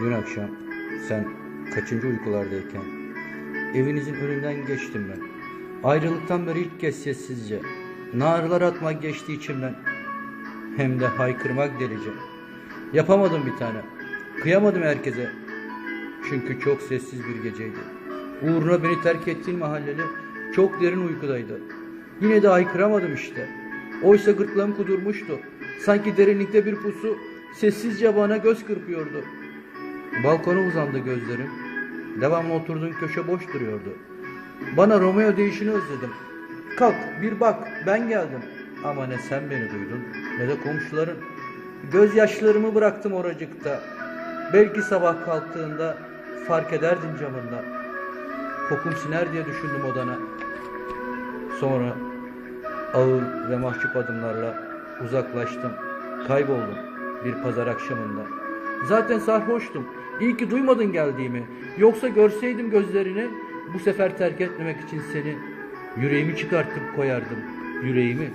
Dün akşam sen kaçıncı uykulardayken evinizin önünden geçtim ben. Ayrılıktan beri ilk kez sessizce narlar atmak geçti içimden. Hem de haykırmak delice. Yapamadım bir tane. Kıyamadım herkese. Çünkü çok sessiz bir geceydi. Uğruna beni terk ettiğin mahalleli çok derin uykudaydı. Yine de haykıramadım işte. Oysa gırtlağım kudurmuştu. Sanki derinlikte bir pusu sessizce bana göz kırpıyordu. Balkona uzandı gözlerim. Devamlı oturduğun köşe boş duruyordu. Bana Romeo değişini özledim. Kalk bir bak ben geldim. Ama ne sen beni duydun ne de komşuların. Gözyaşlarımı bıraktım oracıkta. Belki sabah kalktığında fark ederdin camında. Kokum siner diye düşündüm odana. Sonra ağır ve mahcup adımlarla uzaklaştım. Kayboldum bir pazar akşamında. Zaten sarhoştum. İyi ki duymadın geldiğimi. Yoksa görseydim gözlerini bu sefer terk etmemek için seni yüreğimi çıkartıp koyardım. Yüreğimi.